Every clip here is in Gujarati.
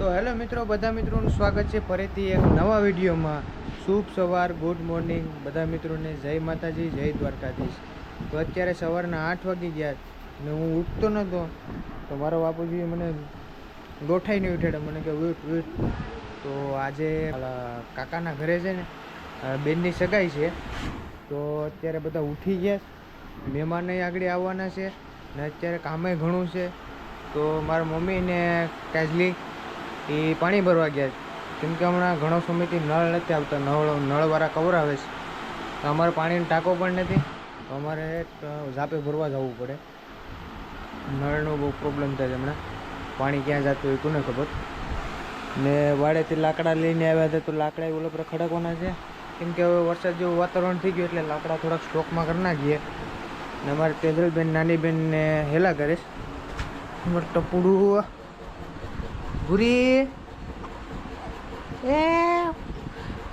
તો હેલો મિત્રો, બધા મિત્રોનું સ્વાગત છે ફરીથી એક નવા વિડીયોમાં. શુભ સવાર, ગુડ મોર્નિંગ, બધા મિત્રોને જય માતાજી, જય દ્વારકાધીશ. તો અત્યારે સવારના આઠ વાગી ગયા ને હું ઉઠતો નહોતો તો મારો બાપુજી મને ગોઠાઈને ઉઠાડ્યા, મને કે ઉઠ ઉઠ. તો આજે કાકાના ઘરે છે ને બેનની સગાઈ છે. તો અત્યારે બધા ઉઠી ગયા. મહેમાને આગળ આવવાના છે ને અત્યારે કામે ઘણું છે. તો મારા મમ્મીને કાજલી એ પાણી ભરવા ગયા છે. કેમ કે હમણાં ઘણો સમયથી નળ નથી આવતા, નળ નળવાળા કવરાવે છે. તો અમારે પાણીનો ટાંકો પણ નથી. તો અમારે ઝાપે ભરવા જવું પડે. નળનો બહુ પ્રોબ્લેમ થાય છે હમણાં. પાણી ક્યાં જતું હોય કોને ખબર? ને વાડેથી લાકડા લઈને આવ્યા હતા તો લાકડા ઓલા પર ખડકવાના છે. કેમ કે હવે વરસાદ જેવું વાતાવરણ થઈ ગયું એટલે લાકડા થોડાક સ્ટોકમાં કરી નાખીએ. ને અમારે તેજલબેન નાની બેનને હેલા કરીશ અમારે ટપુડું ભૂરી. એ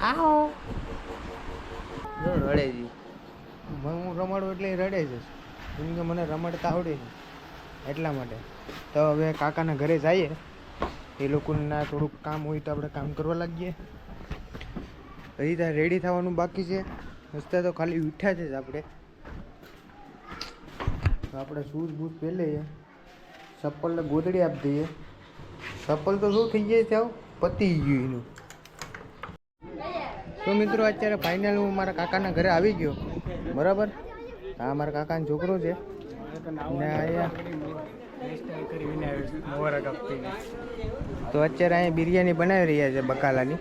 આવો. રડે જી હું રમાડું એટલે રડે છે. કેમ કે મને રમાડતા આવડે છે. એટલા માટે. તો હવે કાકાના ઘરે જઈએ. એ લોકોના થોડુંક કામ હોય તો આપણે કામ કરવા લાગીએ. હજી ત્યાં રેડી થવાનું બાકી છે. રસ્તા તો ખાલી ઉઠ્યા છે જ આપણે. તો આપણે શૂઝ બૂઝ પહેલે ચપ્પલને ગોદડી આપી દઈએ. ચપ્પલ તો શું થઈ જાય ત્યાં પતી ગયું એનું. તો મિત્રો, અત્યારે ફાઇનલ હું મારા કાકાના ઘરે આવી ગયો. બરાબર? આ મારા કાકાનો છોકરો છે. તો અત્યારે અહીંયા બિરયાની બનાવી રહ્યા છે બકાલાની.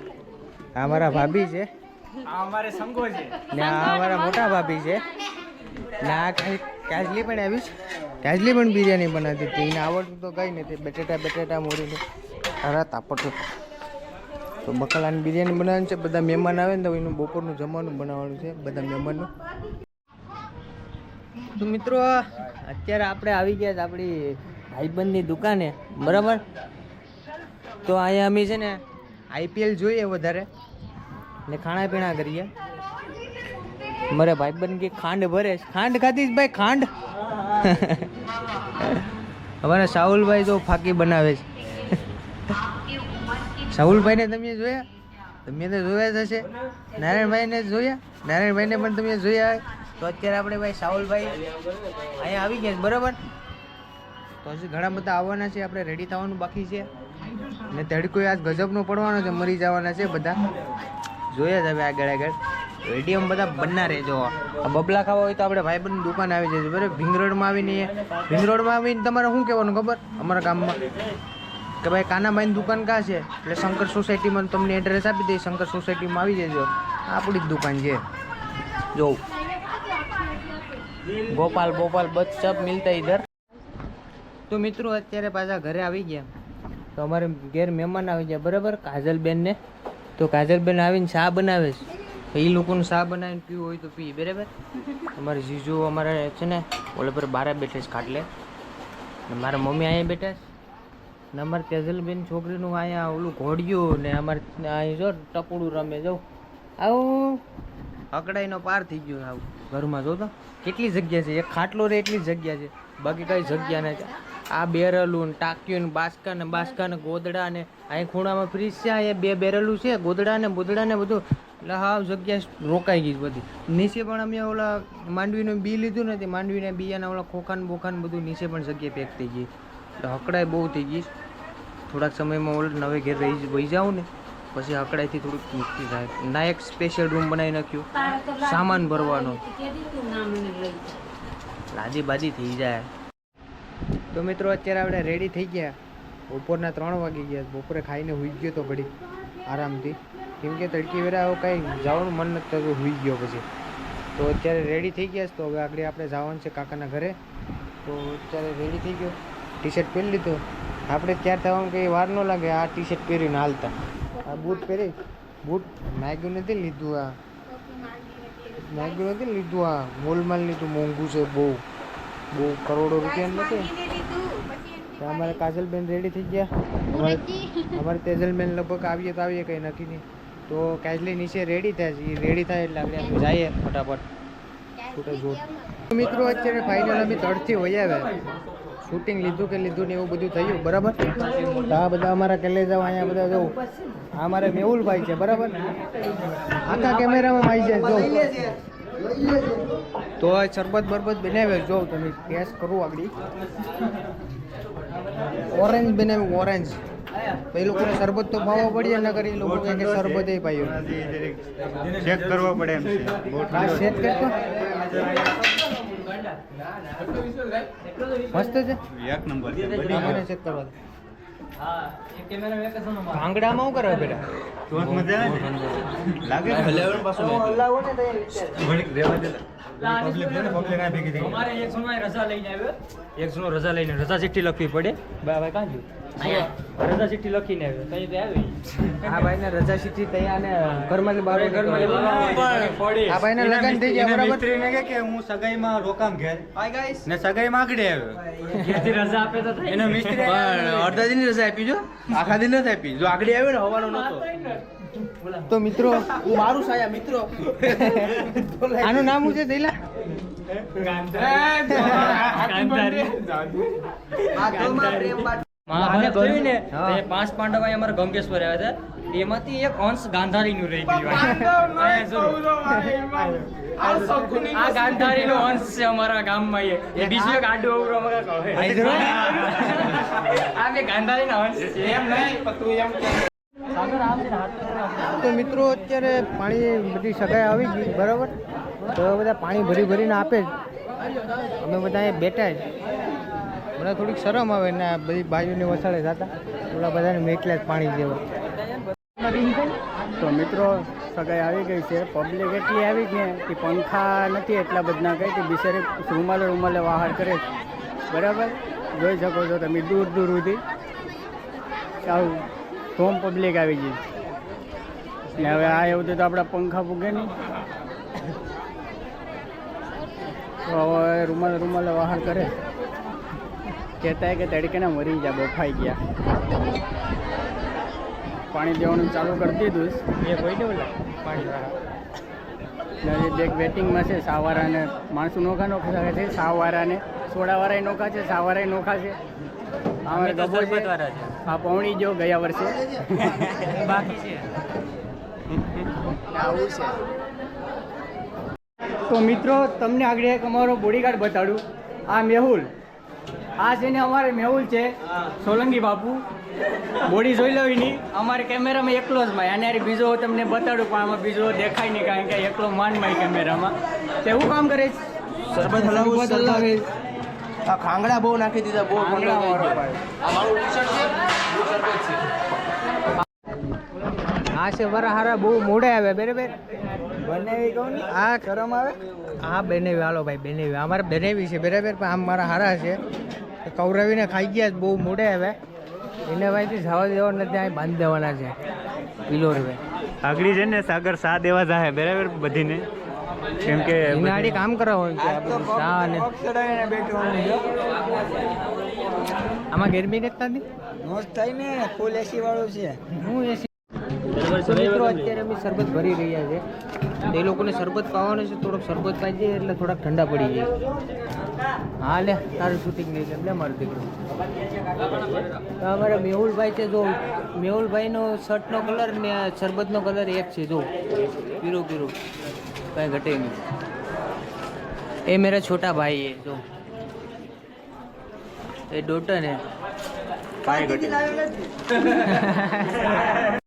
આ મારા ભાભી છે. છે ને આ અમારા મોટા ભાભી છે. ને કાજલી પણ આવી છે. કાજલી પણ બિરયાની બનાવતી હતી. એને આવડતું તો કંઈ નથી. બટેટા બટેટા, મોરીને. અરે તાપટ તો બકાલાની બિરયાની બનાવવાની છે. બધા મહેમાન આવે ને તો એનું બપોરનું જમવાનું બનાવવાનું છે. બધા મહેમાનનું તો મિત્રો, અત્યારે આપણે આવી ગયા છે આપણી ભાઈબંધની દુકાને. બરાબર? તો અહીંયા અમે છે ને આઈપીએલ જોઈએ વધારે. ને ખાણા પીણા કરીએ. મારે ભાઈબંધ કે ખાંડ ભરે ખાંડ ખાધી ભાઈ, ખાંડ? અમારા સાહુલભાઈ તો ફાકી બનાવે છે. સાહુલભાઈને તમે જોયા? તમે તો જોયા જ હશે. નારાયણભાઈને જોયા? નારાયણભાઈને પણ તમે જોયા. તો અત્યારે આપણે ભાઈ સાહુલભાઈ અહીંયા આવી ગયા બરાબર? તો હજી ઘણા બધા આવવાના છે, આપણે રેડી થવાનું બાકી છે. ને તડકો આજ ગજબનો પડવાનો છે, મરી જવાના છે બધા. જોયા જ હવે આગળ આગળ. રેડિયમ બધા બનના રહેજો આ બબલા ખાવા હોય તો આપણે ભાઈબંધની દુકાન આવી જશે બરાબર? ભીંગરોડમાં આવીને ભીંગ રોડમાં આવીને તમારે શું કહેવાનું ખબર? અમારા ગામમાં. કે ભાઈ કાનાભાઈની દુકાન કાં છે? એટલે શંકર સોસાયટીમાં તમને એડ્રેસ આપી દઈ શંકર સોસાયટીમાં આવી જજો. આપણી જ દુકાન છે. જોઉં ગોપાલ ગોપાલ બસ સબ મિલતા ઇધર તો મિત્રો, અત્યારે પાછા ઘરે આવી ગયા. તો અમારે ઘેર મહેમાન આવી ગયા, બરાબર? કાજલબેનને. તો કાજલબેન આવીને ચા બનાવે છે. એ લોકોનું શા બનાવીને પીવું હોય તો પી બરાબર? અમારે જીજુ અમારે છે ને, ઓલે પર બારે બેઠે છે ખાટલે. ને મારા મમ્મી અહીંયા બેઠા છે. ને અમારે તેજલબેન છોકરીનું અહીંયા ઓલું ઘોડિયું ને અમારે અહીં જો ટપુડું રમે, જો. આવું. અકડાઈનો પાર થઈ ગયો આવું. ઘરમાં જો તો. કેટલી જગ્યા છે? એક ખાટલો રે, એટલી જગ્યા છે. બાકી કઈ જગ્યા નથી આ બેરલું ને ટાંક્યું ને બાસકા ને બાસકા ને ગોદડા ને અહીં ખૂણામાં ફ્રીજ છે અહીંયા બે બેરલું છે ગોદડા ને બોદડા ને બધું. એટલે હાવ જગ્યા રોકાઈ ગઈ બધી. નીચે પણ અમે ઓલા માંડવીનું બી લીધું નથી માંડવીના બીયાના ઓલા ખોખાન બોખાન બધું નીચે પણ જગ્યાએ પેક થઈ ગઈ. એટલે હકડાઈ બહુ થઈ ગઈ. થોડાક સમયમાં ઓલ નવે ઘેર રહી વહી જાઉં ને. પછી હકડાઈથી થોડુંક મુક્તિ થાય. ના એક સ્પેશિયલ રૂમ બનાવી નાખ્યો. સામાન ભરવાનો. લાદી બાદી થઈ જાય. તો મિત્રો, અત્યારે આપણે રેડી થઈ ગયા. બપોરના ત્રણ વાગી ગયા. બપોરે ખાઈને હુઈ ગયો તો ઘડી આરામથી. કેમ કે તડકી વેરા હવે કાંઈ જવાનું મન નથી થતું, હુઈ ગયો પછી. તો અત્યારે રેડી થઈ ગયા તો હવે આગળ આપણે જવાનું છે કાકાના ઘરે. તો અત્યારે રેડી થઈ ગયો. ટી શર્ટ પહેરી લીધો. આપણે ત્યાર થવાનું કંઈ વાર ન લાગે. આ ટી શર્ટ પહેરીને હાલતા. આ બૂટ પહેરી. બૂટ માગ્યું નથી લીધું આ. નાગ્યું નથી લીધું આ. મોલમાં લીધું. મોંઘું છે બહુ. બહુ કરોડો રૂપિયા નથી. તો અમારે કાજલબેન રેડી થઈ ગયા. અમારે તેજલબેન લગભગ આવીએ તો આવીએ કંઈ નક્કી નહીં. તો કાજલી નીચે રેડી થાય છે. એ રેડી થાય એટલે આપણે જઈએ ફટાફટ. છૂટા મિત્રો અત્યારે ફાઇનલ અમે તળથી વહી આવ્યા શૂટિંગ લીધું કે લીધું ને એવું બધું થયું બરાબર? આ બધા અમારા કલેજાઓ અહીંયા બધા જવું આ અમારે મેહુલભાઈ છે બરાબર? આખા કેમેરામાં આવી જાય જો. તો શરબત બરબત બનાવ્યો જો તમે ટેસ્ટ કરું આગળ. ઓરેન્જ બનાવ્યું ઓરેન્જ. તો એ લોકોને શરબત તો ભાવો પડે ન કરી એ લોકો કહે કે શરબત એ પાયું. ચેક કરવો પડે એમ છે. ચેક કરતો? મસ્ત છે? એક નંબર છે. મને ચેક કરવા. ભાંગડામાં શું કરવા બેટા જોશ મજા આવે ને? લાગે ને હલાવો ને તો એ રીતે. દે. પબ્લિક છે ને પબ્લિક આ ભેગી થઈ ગઈ. અમારે એક સોનો રજા લઈને આવ્યો. એક સોનો રજા લઈને રજા ચિઠ્ઠી લખવી પડે. બા ભાઈ કાં ગયું રજા ચિઠ્ઠી લખીને આવ્યો. તઈ આવી. આ ભાઈને રજા સીટી તૈયાર ને ઘરમાં બહાર ઘરમાં પડી આ ભાઈને લગન થઈ ગયા બરાબર? મિસ્ત્રીને કહે કે હું સગાઈમાં રોકામ ઘેર. ને સગાઈમાં આગળ આવ્યો. ઘેરથી રજા આપે તો થાય. એનો મિસ્ત્રી પણ અડધા દિન રજા આપી જો. આખા દિન નથી આપી. જો આગળ આવ્યો ને હવાનો નતો તો મિત્રો મારું સાયા મિત્રો આનું નામ હું? છે થઈલા મહાભારત જોયું ને? તો એ પાંચ પાંડવ અહીં અમારા ગંગેશ્વર આવ્યા હતા. એમાંથી એક અંશ ગાંધારીનું રહી ગયું આ ગાંધારી આ ગાંધારીનો અંશ છે અમારા ગામમાં એ. એ બીજું એક આડું અવળું અમારા. આ બે ગાંધારીના અંશ છે. એમ નહીં તો મિત્રો અત્યારે પાણી બધી સગાઈ આવી ગઈ બરાબર? તો બધા પાણી ભરી ભરીને આપે જ. અમે બધા અહીંયા બેઠા જ. મને થોડીક શરમ આવે ને આ બધી બાજુને વસાડે થતા થોડા બધાને મેકલા જ પાણી દેવા તો મિત્રો, સગાઈ આવી ગઈ છે. પબ્લિક એટલી આવી ગઈ કે પંખા નથી એટલા બધા કઈ કે બિચારી રૂમાલે રૂમાલે વાહાર કરે બરાબર? જોઈ શકો છો તમે, દૂર દૂર સુધી. આવું ધોમ પબ્લિક આવી ગઈ. ને હવે આ એવું તો આપણા પંખા પૂગે નહીં. તો હવે રૂમાલે રૂમાલે બહાર કરે. કહેતા કે તડકે મરી ગયા બફાઈ ગયા. પાણી દેવાનું ચાલુ કરી દીધું. એ કોઈ ને પાણી હજી વેટિંગમાં છે સાવારાને. માણસો નોખા નોખા છે સાવારાને. સોડાવાળા નોખા છે સાવારા નોખા છે. અમારે ગબો છે. આ પૌણી જો ગયા વર્ષે. બાકી છે. આવું છે. તો મિત્રો તમને આગળ એક અમારો બોડીગાર્ડ બતાડું. આ મેહુલ. આ છે ને અમારે મેહુલ છે સોલંકી બાપુ. બોડી જોઈ લો એની. અમારે કેમેરામાં એકલો જ માય અને બીજો તમને બતાડું પણ આમાં બીજો દેખાય નહીં કારણ કે એકલો માન માય કેમેરામાં. તે એવું કામ કરે છે? સરબત હલાવું હલાવે આ ખાંગડા બહુ નાખી દીધા બહુ ખાંગડા ગયો. ભાઈ. આ મારું છે? બ્લુ સરબત છે. આ છે વરા હારા બહુ મોડે આવે બરાબર? બનાવી કહું ને? આ કરમ આવે? હા બેનેવી હાલો ભાઈ બેનેવી. અમારે બનેવી છે બરાબર? પણ આમ મારા હારા છે. કૌરવીને ખાઈ ગયા બહુ મોડે આવે એને ભાઈથી જવા દેવા નથી અહીં બાંધી દેવાના છે કિલો રૂપિયા આગળ છે ને સાગર સા દેવા જાય બરાબર? બધીને? કેમ કે ગાડી આડી કામ કરાવવાનું છે સા અને આમાં ગરમી નથી થતી? મોસ્ટ થાય ને ફૂલ એસી વાળું છે. હું એસી મિત્રો અત્યારે અમે શરબત ભરી રહ્યા છે. તો એ લોકોને શરબત પાવાનું છે થોડોક શરબત પાઈ જાય એટલે થોડાક ઠંડા પડી જાય. હા લે તારું શૂટિંગ નહીં કેમ લે મારું દીકરું. અમારે મેહુલભાઈ છે જો મેહુલભાઈનો શર્ટનો કલર ને શરબતનો કલર એક છે જો. પીરું પીરું કાંઈ ઘટે નહીં. એ મેરા છોટા ભાઈ એ જો. એ ડોટર હે કાંઈ ઘટે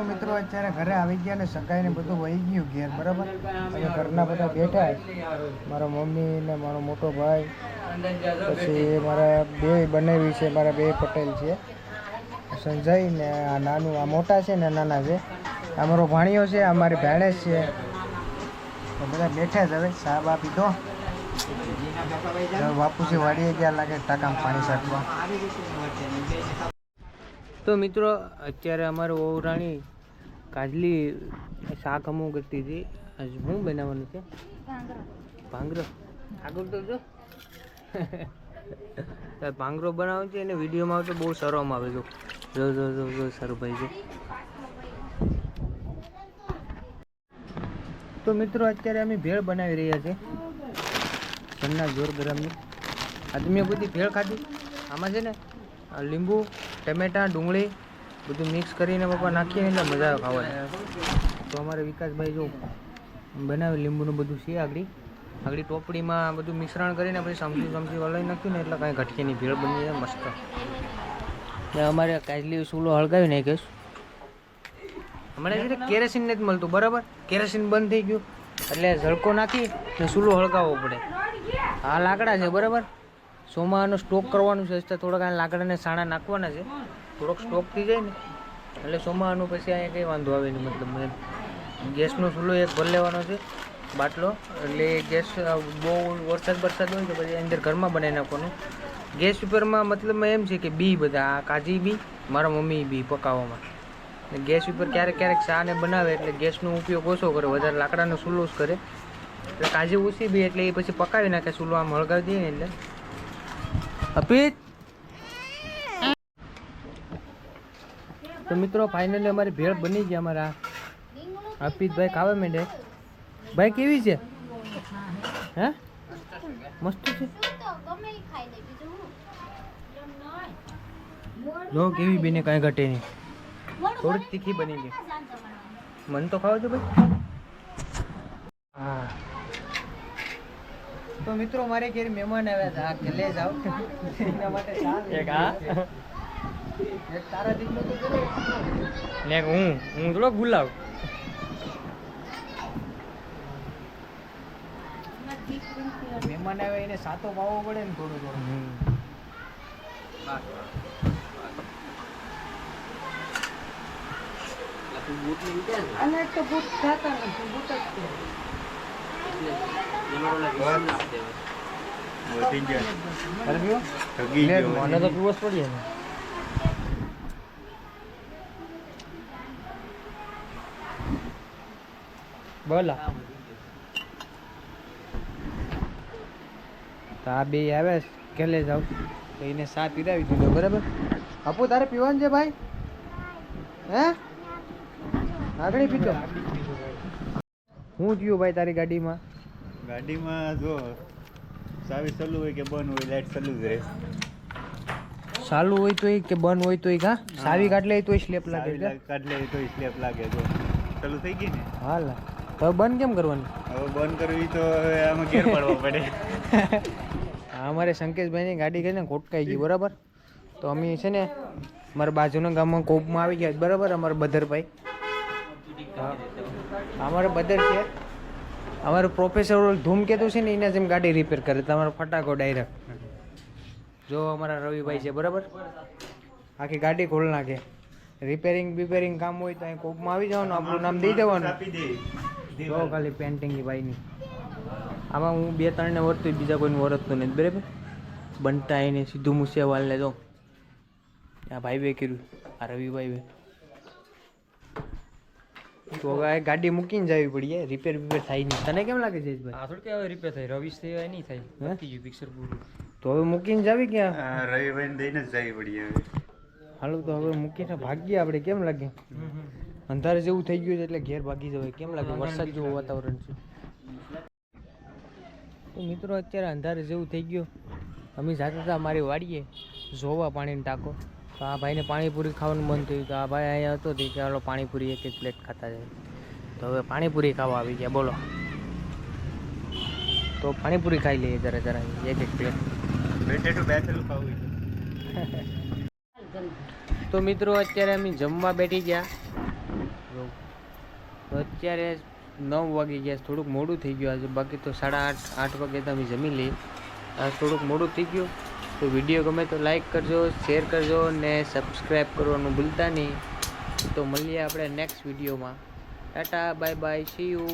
તો મિત્રો અત્યારે ઘરે આવી ગયા ને સગાઈ ને બધું વહી ગયું ઘેર, બરાબર? અને ઘરના બધા બેઠા મારા મમ્મી ને મારો મોટો ભાઈ, પછી મારા બે બનાવી છે, મારા બે પટેલ છે. સંજય ને આ નાનું, આ મોટા છે ને નાના છે. આ મારો ભાણિયો છે, આ મારી ભેણેજ છે. તો બધા બેઠા જ હવે સાહેબ આપી દો બાપુજી વાડીએ ગયા લાગે ટાંકામાં પાણી છાંટવા. તો મિત્રો, અત્યારે અમારું વહુરાણી કાજલી શાક અમુક કરતી હતી. શું બનાવવાનું છે? ભાંગરો. આગળ તો જો. ભાંગરો બનાવે છે એને વિડીયોમાં તો બહુ શરમ આવે જો. જો જો જો જો સરભાઈ છે તો મિત્રો, અત્યારે અમે ભેળ બનાવી રહ્યા છે ઘરના જોર ગરમની આજે મેં બધી ભેળ ખાધી. આમાં છે ને, લીંબુ, ટમેટાં, ડુંગળી બધું મિક્સ કરીને પપ્પા નાખીએ એટલે મજા આવે ખાવાની. તો અમારે વિકાસભાઈ જો બનાવે લીંબુનું બધું છે આગળ. આગળ ટોપડીમાં બધું મિશ્રણ કરીને પછી સમજી સમજી વલાઈ નાખ્યું ને એટલે કાંઈ ઘટકીની ભેળ બની જાય, મસ્ત. એટલે અમારે કાજલી સૂલો હળગાવી નાખીશ હમણાં છે કેરોસીન નથી મળતું, બરાબર? કેરોસીન બંધ થઈ ગયું. એટલે ઝળકો નાખી ને સૂલો હળગાવવો પડે. આ લાકડા છે, બરાબર? સોમાનો સ્ટોક કરવાનું છે થોડાક આ લાકડાને સાણા નાખવાના છે. થોડોક સ્ટોક થઈ જાય ને, એટલે સોમાવાનું પછી અહીંયા કંઈ વાંધો આવે નહીં. મતલબ મેં ગેસનો ચૂલો એક ભર લેવાનો છે, બાટલો. એટલે ગેસ બહુ વરસાદ વરસાદ હોય તો પછી અંદર ઘરમાં બનાવી નાખવાનું. ગેસ ઉપરમાં મતલબમાં એમ છે કે બી બધા, આ કાજી બી, મારા મમ્મી બી પકાવવામાં. ગેસ ઉપર ક્યારેક ક્યારેક ચા ને બનાવે એટલે ગેસનો ઉપયોગ ઓછો કરે, વધારે લાકડાનો ચૂલો જ કરે. એટલે કાજી ઓછી બી એટલે એ પછી પકાવી નાખે, ચૂલો આમ હળગાવી દઈએ એટલે. અપિત! તો મિત્રો ફાઇનલી અમારી ભેળ બની ગઈ અમારા અપિતભાઈ ખાવા માંડે. ભાઈ કેવી છે? હે? મસ્ત છે? જો કેવી બેને કાંઈ ઘટે નહીં. થોડીક તીખી બની ગઈ. મન તો ખાવ છો ભાઈ. હા. તો મિત્રો મારે ઘેર મહેમાન આવ્યા હતા. કે લે જાઓ. એના માટે એક આ એક તારા દીકરો તો ચલો. ને હું હું થોડો ગુલાબ મહેમાન એને સાતો પાવો પડે ને થોડું થોડું. વધી ગયા. ઠગી લે, ગયો મને તો જ ને બોલા. તો આ બે આવે કે લે જાવ તો એને સા પીરાવી દીધો બરાબર? આપો તારે પીવાનું છે ભાઈ? હે? આગળ પીતો. હું થયું ભાઈ તારી ગાડીમાં? ગાડીમાં જો ચાવી ચાલુ હોય કે બંધ હોય લાઈટ ચાલુ જ રહે. ચાલુ હોય તોય કે બંધ હોય તોય કા? સાવી કાઢ લે તોય સ્લેપ લાગે કાઢ લે તો સ્લેપ લાગે જો. ચાલુ થઈ ગઈ ને? હાલ. તો બંધ કેમ કરવાની? હવે બંધ કરવી તો હવે આમાં ઘેર પડવો પડે. અમારે સંકેશભાઈની ગાડી ગઈ ને ખોટકાઈ ગઈ બરાબર? તો અમે છે ને મારા બાજુના ગામમાં કોપમાં આવી ગયા બરાબર? અમારા બદરભાઈ. હા. અમારે બદર છે. અમારો પ્રોફેસર ધૂમકેતુ છે ને એના જેમ ગાડી રિપેર કરે તમારો ફટાકો ડાયરેક્ટ જો અમારા રવિભાઈ છે બરાબર? આખી ગાડી ખોલ નાખે. રિપેરિંગ બિપેરિંગ કામ હોય તો અહીં કોપમાં આવી જવાનું આપણું નામ દઈ દેવાનું. આપી દે. જો ખાલી પેન્ટિંગ ભાઈની આમાં હું બે ત્રણને વરતું બીજા કોઈને વરતતું નથી બરાબર? બનતા એને સીધું મુસિયાવાલને જો. આ ભાઈ બે કર્યું આ રવિભાઈ બે તો હવે ગાડી મૂકીને જવી પડીએ રિપેર બિપેર થાય નહીં. તને કેમ લાગે છે ભાઈ? આ થોડું કે હવે રિપેર થાય. રવિશ થઈ નહીં થાય. ગયું પિક્ચર પૂરું. તો હવે મૂકીને જવી ક્યાં રવિભાઈ રવિભાઈને દઈને જ જવી પડી હવે. હાલો તો હવે મૂકીને ભાગીએ આપણે. કેમ લાગે? અંધારે જેવું થઈ ગયું છે એટલે ઘેર ભાગી જવાય. કેમ લાગે? વરસાદ જેવું વાતાવરણ છે? તો મિત્રો અત્યારે અંધારે જેવું થઈ ગયું. અમે જાતા હતા મારી વાડીએ જોવા પાણીનો ટાંકો. તો આ ભાઈને પાણીપુરી ખાવાનું મન થયું. તો આ ભાઈ અહીંયા હતો તે કે ચાલો પાણીપુરી એક એક પ્લેટ ખાતા જાય. તો હવે પાણીપુરી ખાવા આવી ગયા. બોલો. તો પાણીપુરી ખાઈ લઈએ જરા જરા. એક એક પ્લેટ બેઠે ખાવું તો મિત્રો અત્યારે અમે જમવા બેઠી ગયા. તો અત્યારે નવ વાગી ગયા થોડુંક મોડું થઈ ગયું આજે. બાકી તો સાડા આઠ આઠ વાગે તમે જમી લઈએ. આ થોડુંક મોડું થઈ ગયું. તો વીડિયો ગમે તો લાઈક કરજો, શેર કરજો ને સબસ્ક્રાઈબ કરવાનું ભૂલતા નહીં. તો મળીએ આપણે નેક્સ્ટ વિડીયોમાં. Tata bye bye see you